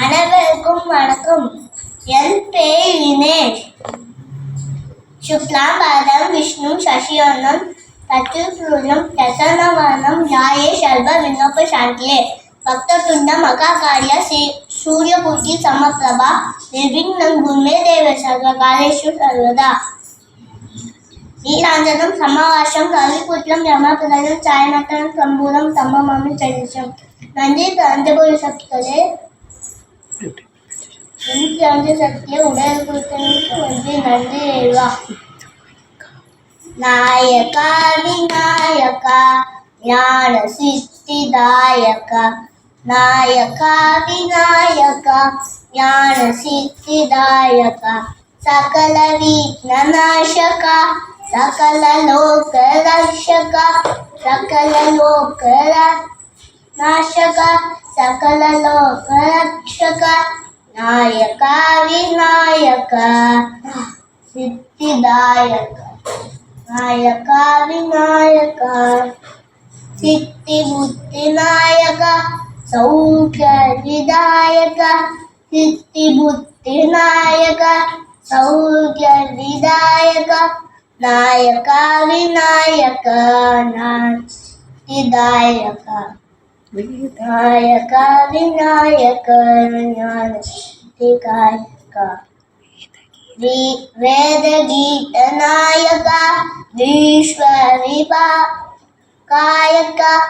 அனைவருக்கும் வணக்கம். என் பேர் இனேஷ் சுக்லாம் பாதம் விஷ்ணு சசியோனம் சத்துருஜம் பிரசன்னவர்ணம் யாயே சர்வ விண்ணப்ப சாந்தியே பக்ததுண்ட மகாகாரிய சூரியபூர்த்தி சமப்பிரபா நிர்விக்னம் குருமே தேவ சர்வ காலேஷு சர்வதா. நீராஞ்சனம் சமாவாசம் கவிபுத்திரம் யமபுதனம் சாயநட்டனம் சம்பூரம் தம்மமாமி சதிஷம் நன்றி தந்தபுரி சக்திகளே நன்றி அஞ்சு சக்தியை உடல் குறித்தனுக்கு வந்து நன்றி எழுவா. நாயகா விநாயகா ஞான சித்திதாயகா நாயகா விநாயகா ஞான சித்திதாயகா சகல விக்னநாசகா सकल लोक रक्षक, सकल लोक नाशक सकल लोक रक्षक, नायक विनायक, सिद्धिदायक, नायक विनायक सिद्धि बुद्धि नायक सौख्य विदायक सिद्धि बुद्धि नायक सौख्य विदायक నాయక వినాయక నాయక వినాయక వినాయక జ్ఞానకాయక వేద గీత నాయక విశ్వ విభా కాయక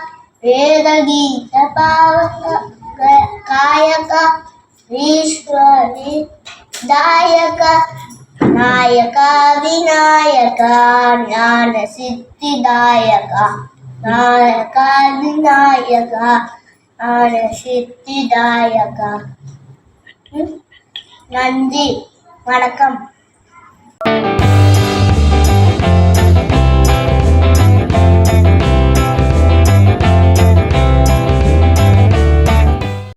వేద గీత పావక కాయక విశ్వ విదాయక நாயகா விநாயகா ஞான சித்திதாயகா நாயகா விநாயகா ஞான சித்திதாயகா நன்றி வணக்கம்.